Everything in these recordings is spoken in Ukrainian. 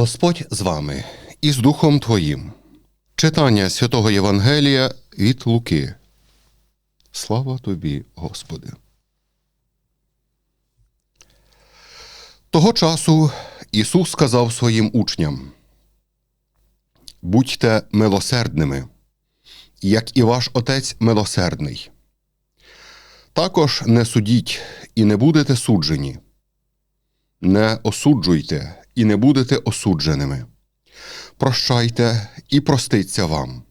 Господь з вами і з Духом Твоїм. Читання святого Євангелія від Луки. Слава тобі, Господи. Того часу Ісус сказав своїм учням: Будьте милосердними, як і ваш Отець милосердний. Також не судіть і не будете суджені. Не осуджуйте і не будете осудженими. Прощайте і проститься вам.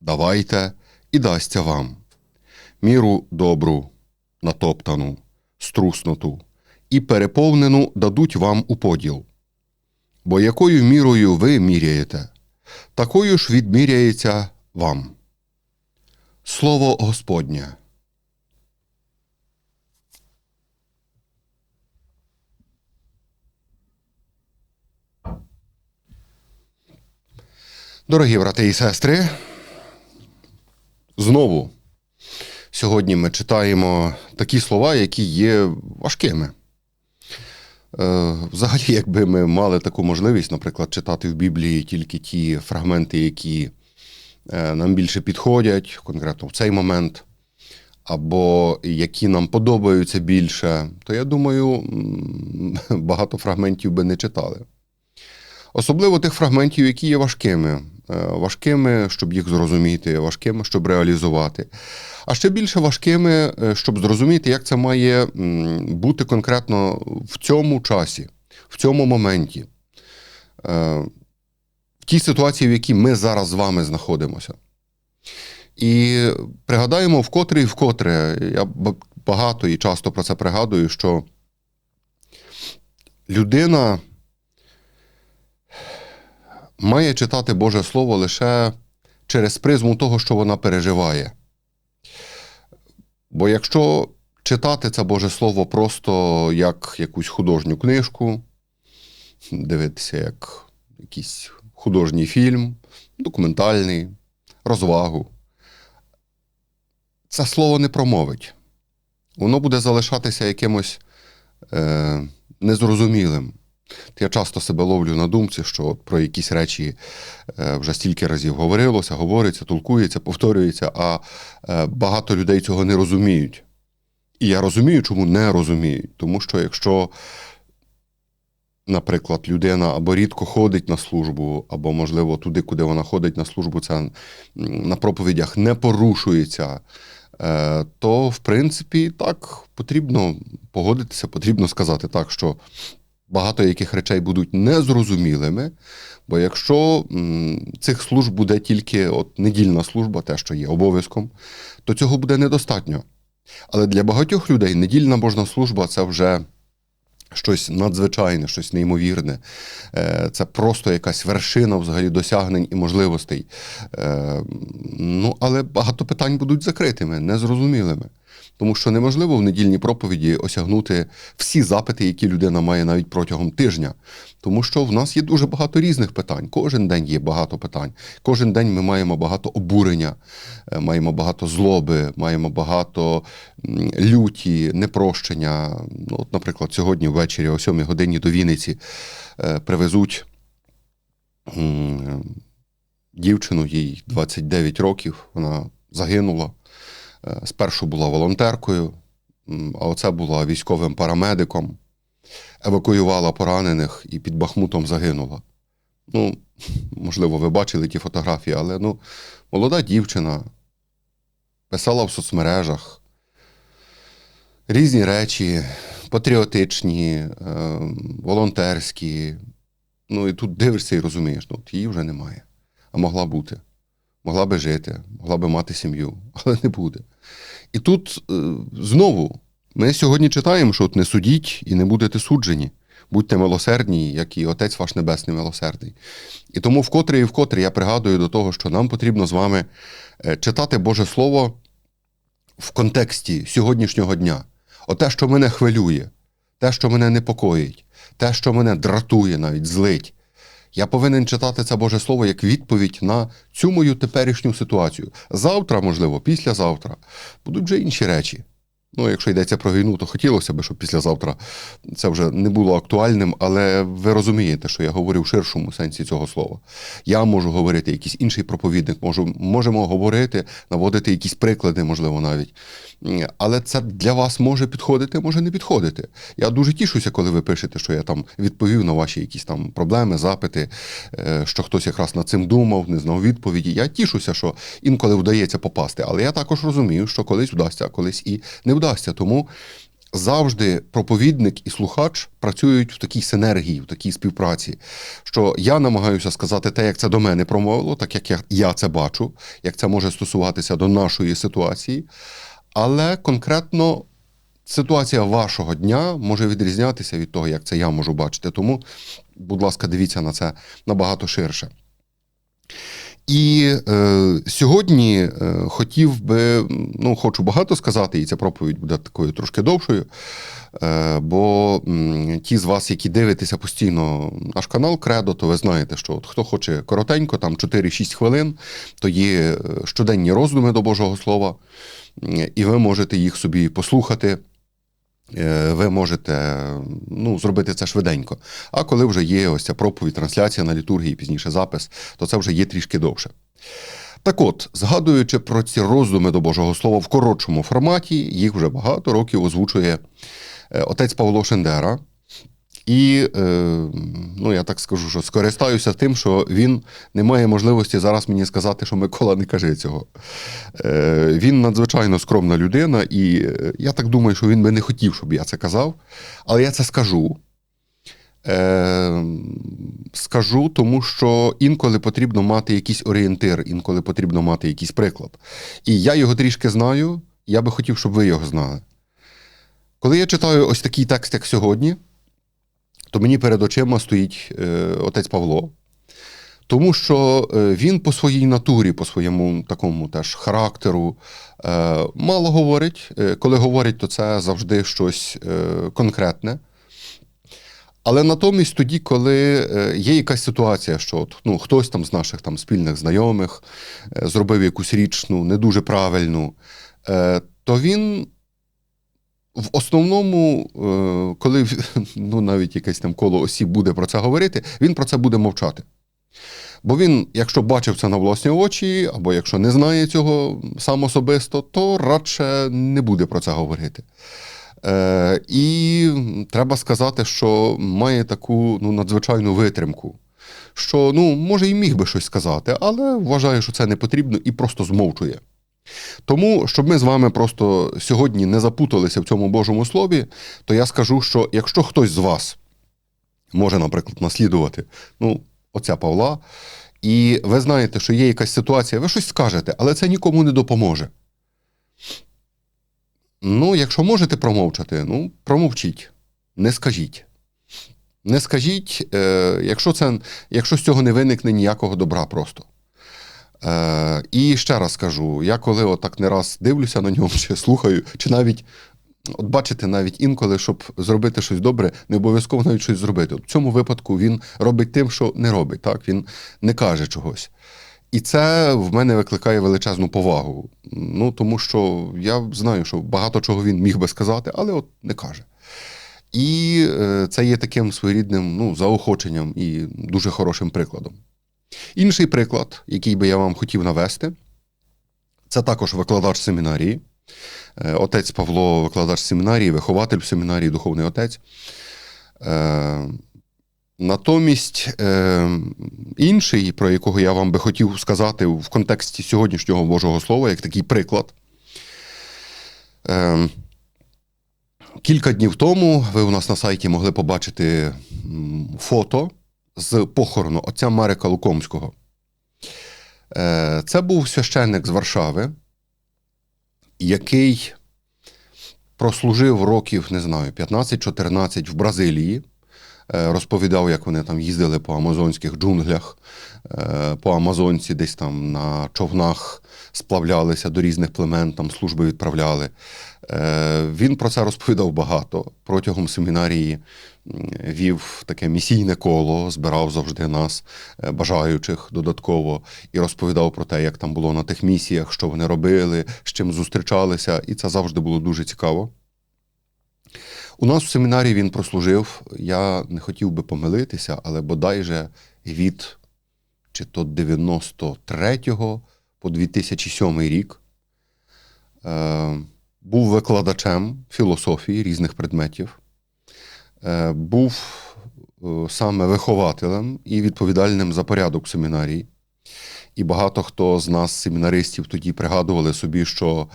Давайте і дасться вам. Міру добру, натоптану, струснуту і переповнену дадуть вам у поділ. Бо якою мірою ви міряєте, такою ж відміряється вам. Слово Господнє. Дорогі брати і сестри, знову сьогодні ми читаємо такі слова, які є важкими. Е, Взагалі, якби ми мали таку можливість, наприклад, читати в Біблії тільки ті фрагменти, які е, нам більше підходять, конкретно в цей момент, або які нам подобаються більше, то я думаю, багато фрагментів би не читали. Особливо тих фрагментів, які є важкими. Е, Важкими, щоб їх зрозуміти, важкими, щоб реалізувати. А ще більше важкими, е, щоб зрозуміти, як це має бути конкретно в цьому часі, в цьому моменті, е, в тій ситуації, в якій ми зараз з вами знаходимося. І пригадаємо вкотре і вкотре, я багато і часто про це пригадую, що людина має читати Боже Слово лише через призму того, що вона переживає. Бо якщо читати це Боже Слово просто як якусь художню книжку, дивитися як якийсь художній фільм, документальний, розвагу, це слово не промовить. Воно буде залишатися якимось е, незрозумілим. Я часто себе ловлю на думці, що про якісь речі е, вже стільки разів говорилося, говориться, толкується, повторюється, а е, багато людей цього не розуміють. І я розумію, чому не розуміють. Тому що якщо, наприклад, людина або рідко ходить на службу, або, можливо, туди, куди вона ходить на службу, це на проповідях не порушується, е, то, в принципі, так потрібно погодитися, потрібно сказати так, що багато яких речей будуть незрозумілими. Бо якщо м, цих служб буде тільки от недільна служба, те, що є обов'язком, то цього буде недостатньо. Але для багатьох людей недільна Божна служба це вже щось надзвичайне, щось неймовірне. Е, Це просто якась вершина взагалі досягнень і можливостей. Е, Ну, але багато питань будуть закритими, незрозумілими. Тому що неможливо в недільній проповіді осягнути всі запити, які людина має навіть протягом тижня. Тому що в нас є дуже багато різних питань. Кожен день є багато питань. Кожен день ми маємо багато обурення, е, маємо багато злоби, маємо багато люті, непрощення. Ну, от, наприклад, сьогодні ввечері о 7 годині до Вінниці е, привезуть дівчину, їй 29 років, вона загинула. Е, Спершу була волонтеркою, а оце була військовим парамедиком, евакуювала поранених і під Бахмутом загинула. Ну, можливо, ви бачили ті фотографії, але ну, молода дівчина писала в соцмережах різні речі, патріотичні, е, волонтерські. Ну, і тут дивишся і розумієш, ну, її вже немає, а могла бути могла би жити, могла би мати сім'ю, але не буде. І тут е, знову ми сьогодні читаємо, що от не судіть і не будете суджені. Будьте милосердні, як і Отець ваш Небесний милосердний. І тому вкотре і вкотре я пригадую до того, що нам потрібно з вами е, читати Боже Слово в контексті сьогоднішнього дня. Оте, що мене хвилює, те, що мене непокоїть, те, що мене дратує, навіть злить. Я повинен читати це Боже Слово як відповідь на цю мою теперішню ситуацію. Завтра, можливо, післязавтра будуть вже інші речі. Ну, якщо йдеться про війну, то хотілося б, щоб післязавтра це вже не було актуальним, але ви розумієте, що я говорю в ширшому сенсі цього слова. Я можу говорити, якийсь інший проповідник, можу, можемо говорити, наводити якісь приклади, можливо, навіть. Але це для вас може підходити, може не підходити. Я дуже тішуся, коли ви пишете, що я там відповів на ваші якісь там проблеми, запити, е, що хтось якраз над цим думав, не знав відповіді. Я тішуся, що інколи вдається попасти. Але я також розумію, що колись вдасться, а колись і не вдасться. Тому завжди проповідник і слухач працюють в такій синергії, в такій співпраці. Що я намагаюся сказати те, як це до мене промовило, так як я це бачу, як це може стосуватися до нашої ситуації. Але конкретно ситуація вашого дня може відрізнятися від того, як це я можу бачити. Тому, будь ласка, дивіться на це набагато ширше. І е, сьогодні е, хотів би, ну, хочу багато сказати, і ця проповідь буде такою трошки довшою. Е, бо м, ті з вас, які дивитеся постійно наш канал Кредо, то ви знаєте, що от хто хоче коротенько, там 4-6 хвилин, то є е, щоденні роздуми до Божого Слова, і ви можете їх собі послухати. Е, Ви можете ну, зробити це швиденько. А коли вже є ось ця проповідь, трансляція на літургії, пізніше запис, то це вже є трішки довше. Так от, згадуючи про ці роздуми до Божого Слова в коротшому форматі, їх вже багато років озвучує е, отець Павло Шендера. І е, ну, я так скажу, що скористаюся тим, що він не має можливості зараз мені сказати, що Микола не каже цього. Е, він надзвичайно скромна людина, і е, я так думаю, що він би не хотів, щоб я це казав. Але я це скажу. Е, скажу, тому що інколи потрібно мати якийсь орієнтир, інколи потрібно мати якийсь приклад. І я його трішки знаю, я би хотів, щоб ви його знали. Коли я читаю ось такий текст, як сьогодні, то мені перед очима стоїть е, отець Павло. Тому що е, він по своїй натурі, по своєму такому теж характеру е, мало говорить. Коли говорить, то це завжди щось конкретне. Але натомість тоді, коли є якась ситуація, що от, ну, хтось там з наших там спільних знайомих зробив якусь річ ну, не дуже правильну, то він в основному, е, коли ну, навіть якесь там коло осіб буде про це говорити, він про це буде мовчати. Бо він, якщо бачив це на власні очі, або якщо не знає цього сам особисто, то радше не буде про це говорити. Е, і треба сказати, що має таку ну, надзвичайну витримку. Що, ну, може, і міг би щось сказати, але вважає, що це не потрібно і просто змовчує. Тому, щоб ми з вами просто сьогодні не запуталися в цьому Божому слові, то я скажу, що якщо хтось з вас може, наприклад, наслідувати ну, отця Павла, і ви знаєте, що є якась ситуація, ви щось скажете, але це нікому не допоможе. Ну, якщо можете промовчати, ну, промовчіть, не скажіть. Не скажіть, е, якщо, це, якщо з цього не виникне ніякого добра просто. Е, і ще раз скажу: я коли отак не раз дивлюся на нього, чи слухаю, чи навіть, от бачите, навіть інколи, щоб зробити щось добре, не обов'язково навіть щось зробити. От в цьому випадку він робить тим, що не робить, так? він не каже чогось. І це в мене викликає величезну повагу. Ну, тому що я знаю, що багато чого він міг би сказати, але от не каже. І е, це є таким своєрідним ну, заохоченням і дуже хорошим прикладом. Інший приклад, який би я вам хотів навести, це також викладач семінарії. Е, Отець Павло, викладач семінарії, вихователь в семінарії, духовний отець. Е, Натомість е, інший, про якого я вам би хотів сказати в контексті сьогоднішнього Божого Слова, як такий приклад. Кілька днів тому ви у нас на сайті могли побачити фото з похорону отця Марика Лукомського. Е, це був священник з Варшави, який прослужив років, не знаю, 15-14 в Бразилії е, розповідав, як вони там їздили по амазонських джунглях, е, по Амазонці, десь там на човнах сплавлялися до різних племен, там служби відправляли. Він про це розповідав багато. Протягом семінарії вів таке місійне коло, збирав завжди нас, е, бажаючих додатково, і розповідав про те, як там було на тих місіях, що вони робили, з чим зустрічалися, і це завжди було дуже цікаво. У нас в семінарі він прослужив. Я не хотів би помилитися, але бодай же від чи то 93 по 2007 рік е, був викладачем філософії різних предметів, був е, саме вихователем і відповідальним за порядок семінарії. І багато хто з нас, семінаристів, тоді пригадували собі, що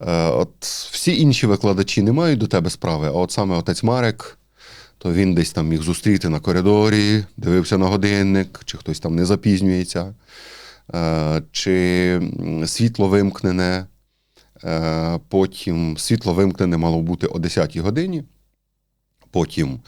е, от всі інші викладачі не мають до тебе справи, а от саме отець Марек, то він десь там міг зустріти на коридорі, дивився на годинник, чи хтось там не запізнюється, е, чи світло вимкнене. Е, Потім світло вимкнене мало бути о 10-й годині. Потім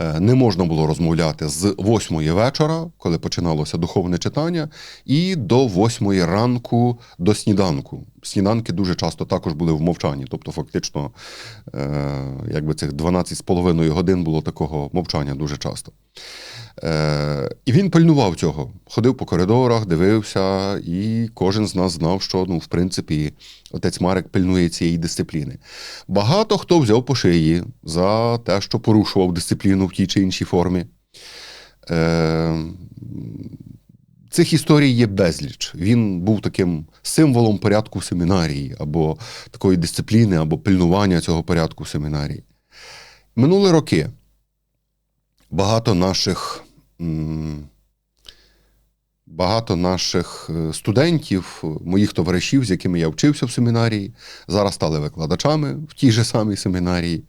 е, не можна було розмовляти з 8 вечора, коли починалося духовне читання, і до 8 ранку до сніданку. Сніданки дуже часто також були в мовчанні. Тобто, фактично, е, якби цих 12,5 годин було такого мовчання дуже часто. Е, і він пильнував цього, ходив по коридорах, дивився, і кожен з нас знав, що ну, в принципі отець Марек пильнує цієї дисципліни. Багато хто взяв по шиї за те, що порушував дисципліну в тій чи іншій формі. Е, Цих історій є безліч. Він був таким символом порядку в семінарії, або такої дисципліни, або пильнування цього порядку в семінарії. Минули роки багато наших, багато наших е, студентів, моїх товаришів, з якими я вчився в семінарії, зараз стали викладачами в тій же самій семінарії.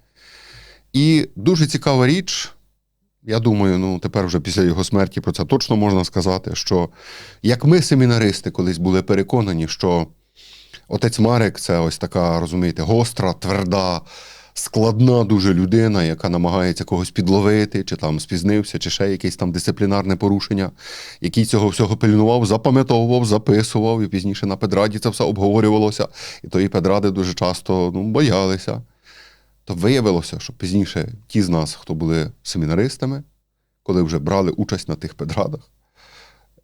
І дуже цікава річ, я думаю, ну тепер вже після його смерті про це точно можна сказати, що як ми, семінаристи, колись були переконані, що отець Марек це ось така, розумієте, гостра, тверда, складна дуже людина, яка намагається когось підловити, чи там спізнився, чи ще якесь там дисциплінарне порушення, який цього всього пильнував, запам'ятовував, записував, і пізніше на педраді це все обговорювалося. І тої педради дуже часто ну, боялися. То виявилося, що пізніше ті з нас, хто були семінаристами, коли вже брали участь на тих педрадах,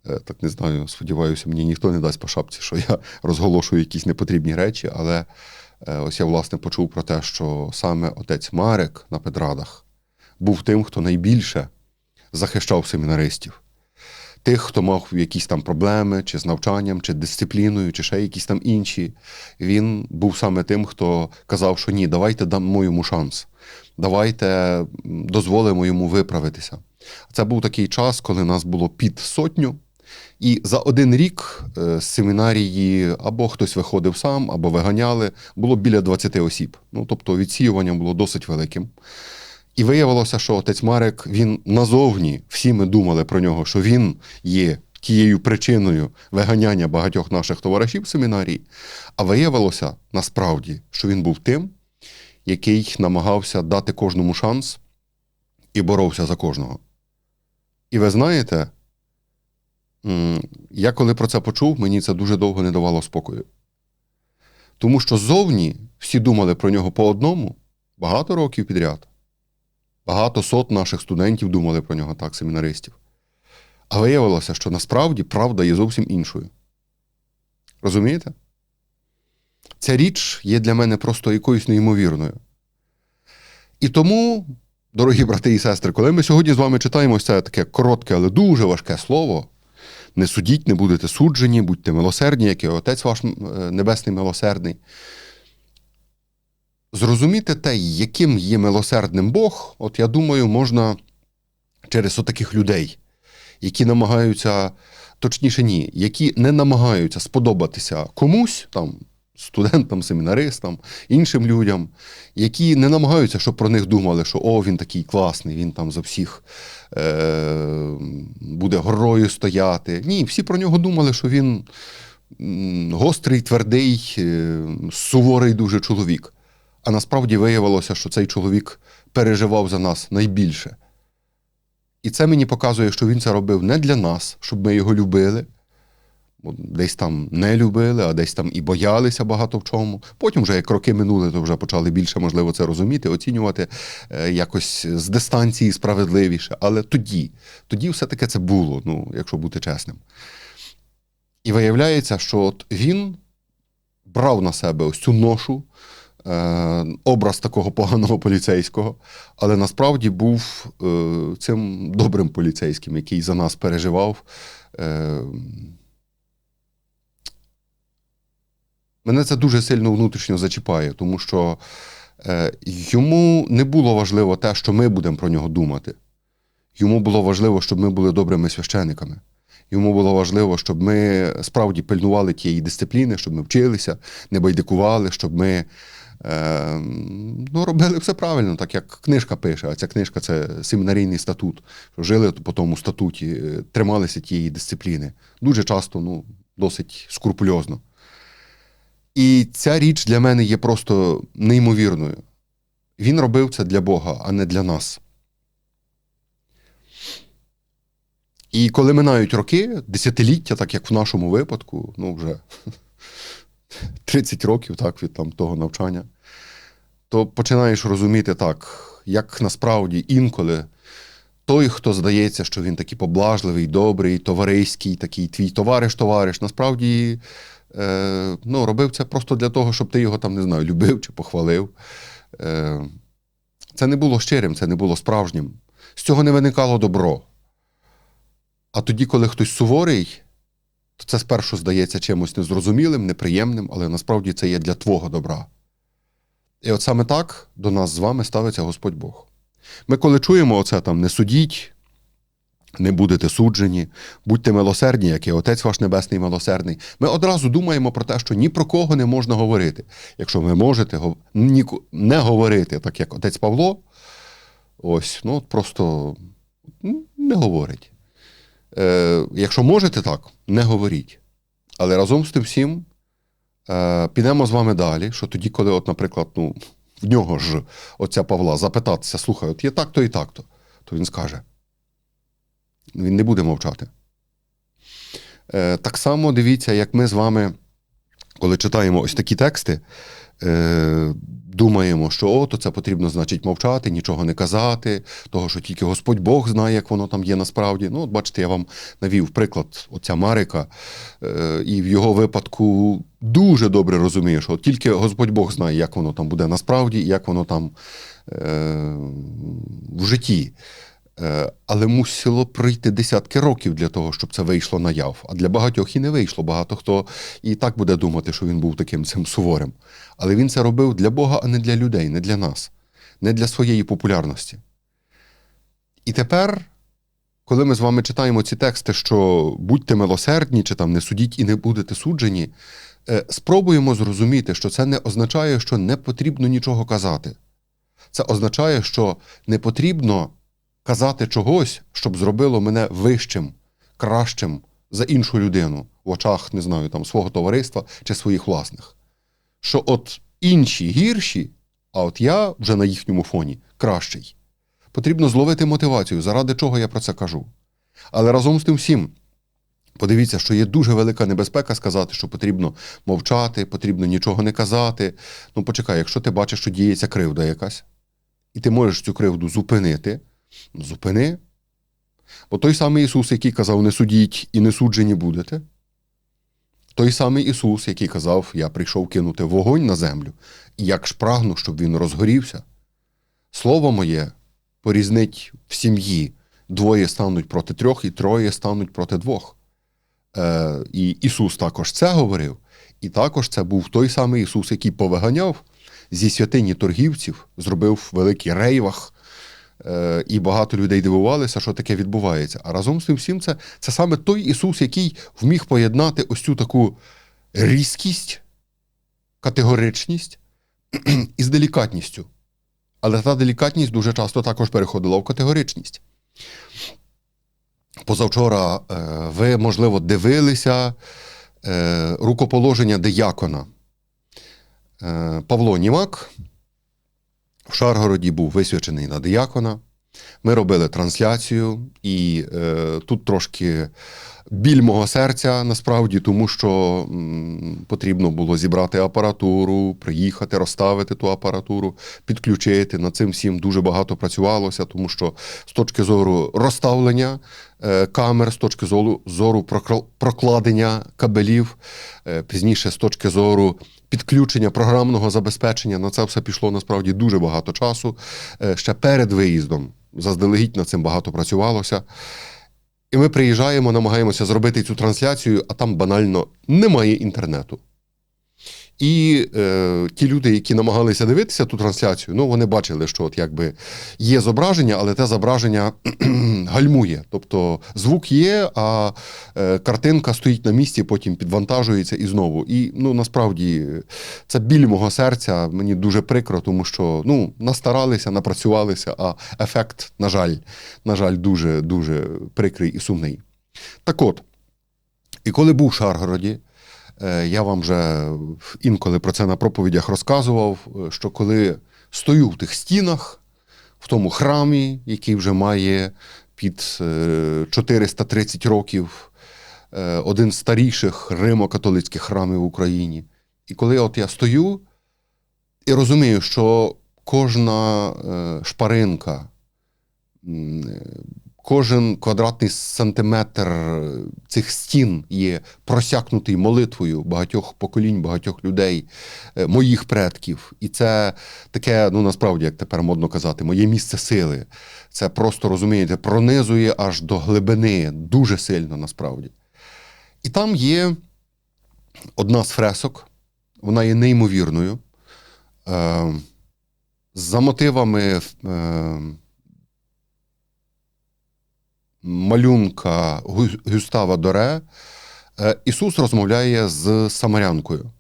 е, так не знаю, сподіваюся, мені ніхто не дасть по шапці, що я розголошую якісь непотрібні речі, але ось я власне почув про те, що саме отець Марек на педрадах був тим, хто найбільше захищав семінаристів. Тих, хто мав якісь там проблеми, чи з навчанням, чи дисципліною, чи ще якісь там інші. Він був саме тим, хто казав, що ні, давайте дамо йому шанс, давайте дозволимо йому виправитися. Це був такий час, коли нас було під сотню, і за один рік е, семінарії або хтось виходив сам, або виганяли, було біля 20 осіб. Ну, тобто відсіювання було досить великим. І виявилося, що отець Марек, він назовні, всі ми думали про нього, що він є тією причиною виганяння багатьох наших товаришів семінарії. А виявилося насправді, що він був тим, який намагався дати кожному шанс і боровся за кожного. І ви знаєте, я коли про це почув, мені це дуже довго не давало спокою. Тому що ззовні всі думали про нього по одному багато років підряд. Багато сот наших студентів думали про нього так, семінаристів. А виявилося, що насправді правда є зовсім іншою. Розумієте? Ця річ є для мене просто якоюсь неймовірною. І тому, дорогі брати і сестри, коли ми сьогодні з вами читаємо це таке коротке, але дуже важке слово, не судіть, не будете суджені, будьте милосердні, як і Отець ваш е, Небесний милосердний. Зрозуміти те, яким є милосердним Бог, от я думаю, можна через отаких людей, які намагаються, точніше, ні, які не намагаються сподобатися комусь, там, студентам, семінаристам, іншим людям, які не намагаються, щоб про них думали, що о, він такий класний, він там за всіх е- буде горою стояти. Ні, всі про нього думали, що він гострий, твердий, е- суворий дуже чоловік. А насправді виявилося, що цей чоловік переживав за нас найбільше. І це мені показує, що він це робив не для нас, щоб ми його любили. Десь там не любили, а десь там і боялися багато в чому. Потім, вже як роки минули, то вже почали більше, можливо, це розуміти, оцінювати е, якось з дистанції справедливіше. Але тоді, тоді все-таки це було, ну, якщо бути чесним. І виявляється, що от він брав на себе ось цю ношу, е, образ такого поганого поліцейського, але насправді був е, цим добрим поліцейським, який за нас переживав. Е, Мене це дуже сильно внутрішньо зачіпає, тому що е, йому не було важливо те, що ми будемо про нього думати. Йому було важливо, щоб ми були добрими священниками. Йому було важливо, щоб ми справді пильнували тієї дисципліни, щоб ми вчилися, не байдикували, щоб ми е, ну, робили все правильно, так як книжка пише, а ця книжка це семінарійний статут. Що жили по тому статуті, трималися тієї дисципліни. Дуже часто, ну, досить скрупульозно. І ця річ для мене є просто неймовірною. Він робив це для Бога, а не для нас. І коли минають роки, десятиліття, так як в нашому випадку, ну вже 30 років так, від там, того навчання, то починаєш розуміти так, як насправді інколи той, хто здається, що він такий поблажливий, добрий, товариський, такий твій товариш-товариш, насправді е, ну, робив це просто для того, щоб ти його там, не знаю, любив чи похвалив. Е, Це не було щирим, це не було справжнім. З цього не виникало добро. А тоді, коли хтось суворий, то це спершу здається чимось незрозумілим, неприємним, але насправді це є для твого добра. І от саме так до нас з вами ставиться Господь Бог. Ми, коли чуємо оце там не судіть, не будете суджені, будьте милосердні, як і Отець ваш Небесний милосердний. Ми одразу думаємо про те, що ні про кого не можна говорити. Якщо ви можете не говорити, так як отець Павло, ось, ну просто не говорить. Е, Якщо можете так, не говоріть. Але разом з тим всім е, підемо з вами далі, що тоді, коли, от, наприклад, ну, в нього ж отця Павла запитатися, слухай, от є так-то і так-то, то він скаже. Він не буде мовчати. Е, Так само дивіться, як ми з вами, коли читаємо ось такі тексти, е, думаємо, що о, то це потрібно, значить, мовчати, нічого не казати, того, що тільки Господь Бог знає, як воно там є насправді. Ну, от бачите, я вам навів приклад отця Марика, е, і в його випадку дуже добре розумію, що тільки Господь Бог знає, як воно там буде насправді, і як воно там в житті. Е, але мусило пройти десятки років для того, щоб це вийшло наяв. А для багатьох і не вийшло. Багато хто і так буде думати, що він був таким цим суворим. Але він це робив для Бога, а не для людей, не для нас, не для своєї популярності. І тепер, коли ми з вами читаємо ці тексти, що будьте милосердні, чи там не судіть і не будете суджені, е, спробуємо зрозуміти, що це не означає, що не потрібно нічого казати. Це означає, що не потрібно казати чогось, щоб зробило мене вищим, кращим за іншу людину в очах, не знаю, там свого товариства чи своїх власних. Що от інші гірші, а от я вже на їхньому фоні кращий. Потрібно зловити мотивацію, заради чого я про це кажу. Але разом з тим всім. Подивіться, що є дуже велика небезпека сказати, що потрібно мовчати, потрібно нічого не казати. Ну, почекай, якщо ти бачиш, що діється кривда якась, і ти можеш цю кривду зупинити, Зупини. Бо той самий Ісус, який казав, не судіть і не суджені будете. Той самий Ісус, який казав, я прийшов кинути вогонь на землю, і як ж прагну, щоб він розгорівся. Слово моє порізнить в сім'ї. Двоє стануть проти трьох, і троє стануть проти двох. Е, І Ісус також це говорив. І також це був той самий Ісус, який повиганяв зі святині торгівців, зробив великий рейвах, і багато людей дивувалися, що таке відбувається. А разом з тим всім це, це саме той Ісус, який вміг поєднати ось цю таку різкість, категоричність із делікатністю. Але та делікатність дуже часто також переходила в категоричність. Позавчора е, ви, можливо, дивилися е, рукоположення диякона Павло Німак в Шаргороді був висвячений на диякона. Ми робили трансляцію, і е, тут трошки біль мого серця насправді, тому що м, потрібно було зібрати апаратуру, приїхати, розставити ту апаратуру, підключити. Над цим всім дуже багато працювалося, тому що з точки зору розставлення е, камер, з точки зору, зору прокладення кабелів, е, пізніше з точки зору підключення програмного забезпечення. На це все пішло насправді дуже багато часу. Е, Ще перед виїздом заздалегідь над цим багато працювалося. І ми приїжджаємо, намагаємося зробити цю трансляцію, а там банально немає інтернету. І е, ті люди, які намагалися дивитися ту трансляцію, ну вони бачили, що от якби є зображення, але те зображення гальмує. Тобто звук є, а е, картинка стоїть на місці, потім підвантажується і знову. І ну насправді це біль мого серця. Мені дуже прикро, тому що ну настаралися, напрацювалися, а ефект, на жаль, на жаль, дуже дуже прикрий і сумний. Так от, і коли був в Шаргороді, я вам вже інколи про це на проповідях розказував, е, що коли стою в тих стінах, в тому храмі, який вже має під е, 430 років, е, один з старіших римо-католицьких храмів в Україні. І коли от я стою і розумію, що кожна е, шпаринка, е, кожен квадратний сантиметр цих стін є просякнутий молитвою багатьох поколінь, багатьох людей, е, моїх предків. І це таке, ну насправді, як тепер модно казати, моє місце сили. Це просто розумієте, пронизує аж до глибини, дуже сильно насправді. І там є одна з фресок, вона є неймовірною. Е, за мотивами е, малюнка Гюстава Доре, е, Ісус розмовляє з самарянкою.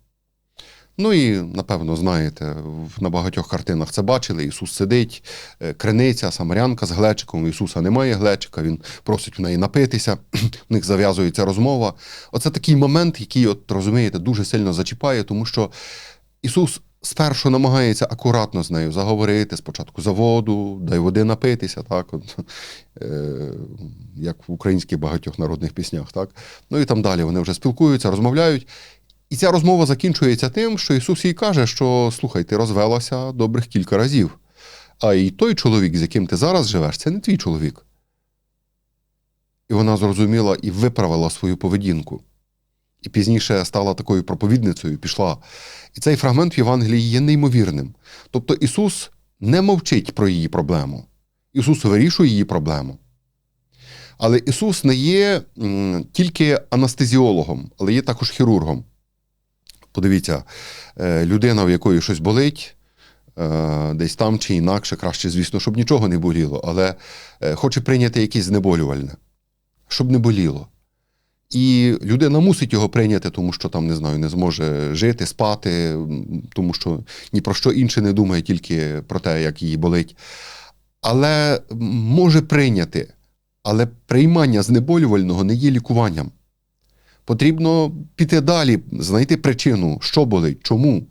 Ну і, напевно, знаєте, на багатьох картинах це бачили. Ісус сидить, е, криниця, самарянка з глечиком. Ісуса немає глечика, він просить в неї напитися, в них зав'язується розмова. Оце такий момент, який, от розумієте, дуже сильно зачіпає, тому що Ісус спершу намагається акуратно з нею заговорити спочатку за воду, дай води напитися, так, от, е, як в українських багатьох народних піснях. Так? Ну і там далі вони вже спілкуються, розмовляють. І ця розмова закінчується тим, що Ісус їй каже, що слухай, ти розвелася добрих кілька разів. А і той чоловік, з яким ти зараз живеш, це не твій чоловік. І вона зрозуміла і виправила свою поведінку. І пізніше стала такою проповідницею, пішла. І цей фрагмент в Євангелії є неймовірним. Тобто Ісус не мовчить про її проблему. Ісус вирішує її проблему. Але Ісус не є тільки анестезіологом, але є також хірургом. Подивіться, е, людина, в якої щось болить, е, десь там чи інакше, краще, звісно, щоб нічого не боліло, але е, хоче прийняти якесь знеболювальне, щоб не боліло. І людина мусить його прийняти, тому що там, не знаю, не зможе жити, спати, тому що ні про що інше не думає, тільки про те, як її болить. Але може прийняти. Але приймання знеболювального не є лікуванням. Потрібно піти далі, знайти причину, що болить, чому.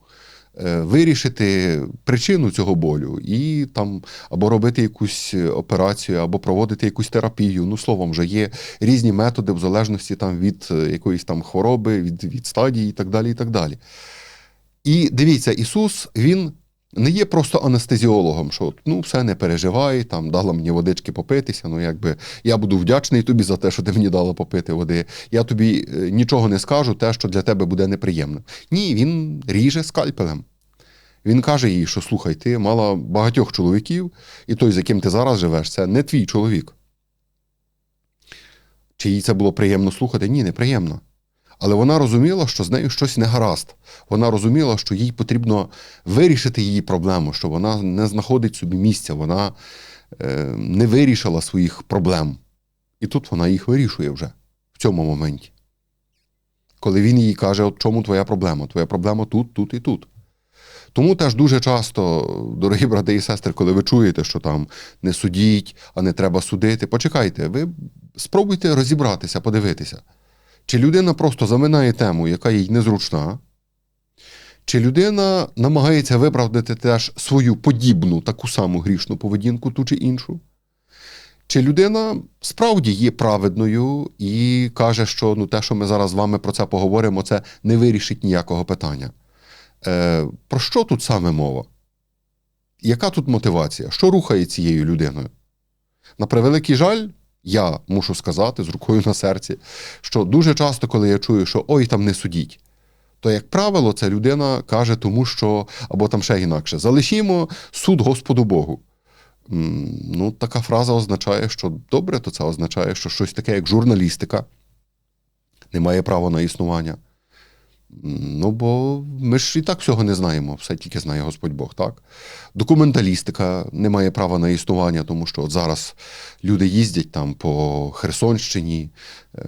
Е, Вирішити причину цього болю і там або робити якусь операцію, або проводити якусь терапію. Ну, словом, вже є різні методи в залежності там, від е, якоїсь там хвороби, від, від стадії і так далі. І так далі. І дивіться, Ісус, Він не є просто анестезіологом, що ну все не переживай, там дала мені водички попитися. Ну якби я буду вдячний тобі за те, що ти мені дала попити води. Я тобі е, нічого не скажу, те, що для тебе буде неприємним. Ні, він ріже скальпелем. Він каже їй, що слухай, ти мала багатьох чоловіків, і той, з яким ти зараз живеш, це не твій чоловік. Чи їй це було приємно слухати? Ні, неприємно. Але вона розуміла, що з нею щось не гаразд. Вона розуміла, що їй потрібно вирішити її проблему, що вона не знаходить собі місця, вона е, не вирішила своїх проблем. І тут вона їх вирішує вже в цьому моменті. Коли він їй каже, от чому твоя проблема? Твоя проблема тут, тут і тут. Тому теж дуже часто, дорогі брати і сестри, коли ви чуєте, що там не судіть, а не треба судити, почекайте, ви спробуйте розібратися, подивитися. Чи людина просто заминає тему, яка їй незручна, чи людина намагається виправдати теж свою подібну таку саму грішну поведінку, ту чи іншу. Чи людина справді є праведною і каже, що ну, те, що ми зараз з вами про це поговоримо, це не вирішить ніякого питання. Е, Про що тут саме мова? Яка тут мотивація? Що рухає цією людиною? На превеликий жаль, я мушу сказати з рукою на серці, що дуже часто, коли я чую, що ой, там не судіть, то, як правило, ця людина каже, тому що, або там ще інакше, залишімо суд Господу Богу. Ну, така фраза означає, що добре, то це означає, що щось таке, як журналістика, не має права на існування. Ну, бо ми ж і так всього не знаємо, все тільки знає Господь Бог, так? Документалістика не має права на існування, тому що от зараз люди їздять там по Херсонщині, е,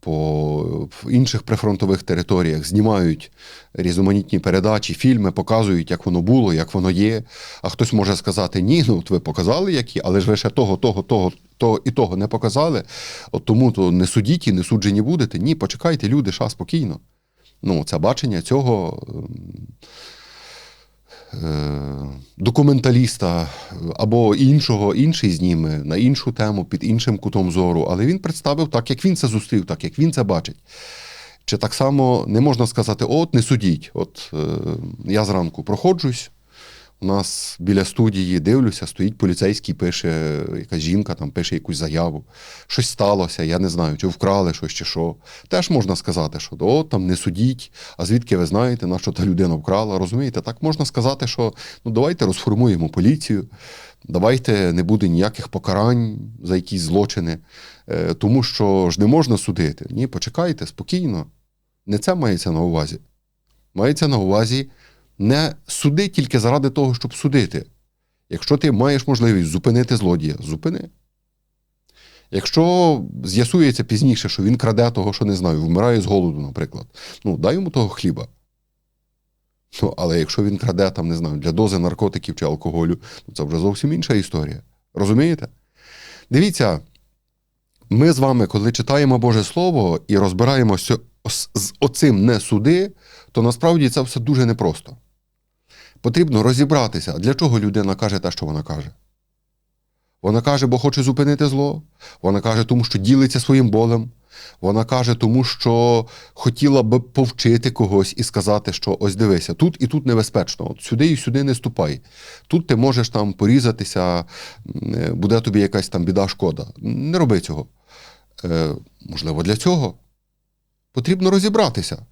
по інших прифронтових територіях, знімають різноманітні передачі, фільми, показують, як воно було, як воно є. А хтось може сказати: ні, ну от ви показали які, але ж ви ще того, того, того, того і того не показали. От тому то не судіть і не суджені будете. Ні, почекайте, люди, ша спокійно. Ну, це бачення цього. ем, е, Документаліста або іншого, інший зніме на іншу тему під іншим кутом зору, але він представив так, як він це зустрів, так як він це бачить. Чи так само не можна сказати, от не судіть. От е, я зранку проходжусь, нас біля студії дивлюся, стоїть поліцейський, пише якась жінка, там пише якусь заяву. Щось сталося, я не знаю, чи вкрали щось, чи що. Теж можна сказати, що от там не судіть, а звідки ви знаєте, на що та людина вкрала. Розумієте? Так можна сказати, що ну давайте розформуємо поліцію, давайте не буде ніяких покарань за якісь злочини, е, тому що ж не можна судити. Ні, почекайте, спокійно. Не це мається на увазі. Мається на увазі не суди тільки заради того, щоб судити. Якщо ти маєш можливість зупинити злодія, зупини. Якщо з'ясується пізніше, що він краде того, що не знаю, вмирає з голоду, наприклад, ну дай йому того хліба. Ну, але якщо він краде, там, не знаю, для дози наркотиків чи алкоголю, ну це вже зовсім інша історія. Розумієте? Дивіться, ми з вами, коли читаємо Боже Слово і розбираємося з оцим не суди, то насправді це все дуже непросто. Потрібно розібратися, для чого людина каже те, що вона каже. Вона каже, бо хоче зупинити зло. Вона каже, тому що ділиться своїм болем. Вона каже, тому що хотіла б повчити когось і сказати, що ось дивися, тут і тут небезпечно, от сюди і сюди не ступай. Тут ти можеш там порізатися, буде тобі якась там біда, шкода. Не роби цього. Е, можливо, для цього потрібно розібратися.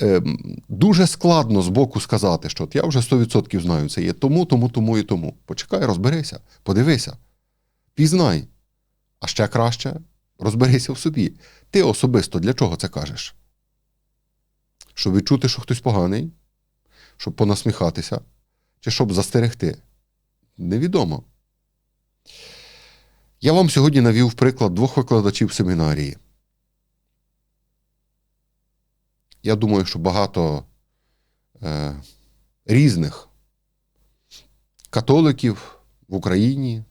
Е, дуже складно з боку сказати, що от я вже 100% знаю, це є тому, тому, тому і тому. Почекай, розберися, подивися, пізнай. А ще краще розберися в собі. Ти особисто для чого це кажеш? Щоб відчути, що хтось поганий, щоб понасміхатися, чи щоб застерегти? Невідомо. Я вам сьогодні навів приклад двох викладачів семінарії. Я думаю, що багато е, різних католиків в Україні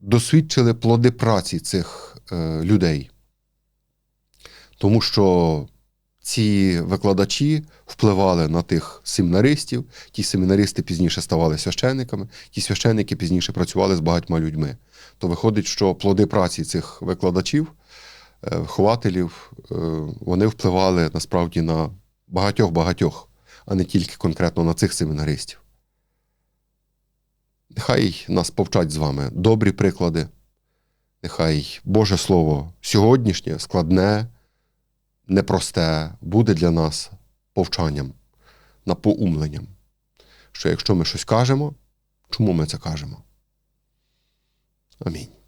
досвідчили плоди праці цих е, людей. Тому що ці викладачі впливали на тих семінаристів, ті семінаристи пізніше ставали священниками, ті священники пізніше працювали з багатьма людьми. То виходить, що плоди праці цих викладачів вихователів, е, вони впливали насправді на багатьох-багатьох, а не тільки конкретно на цих семінаристів. Нехай нас повчать з вами добрі приклади. Нехай Боже Слово сьогоднішнє, складне, непросте, буде для нас повчанням, напоумленням. Що якщо ми щось кажемо, чому ми це кажемо? Амінь.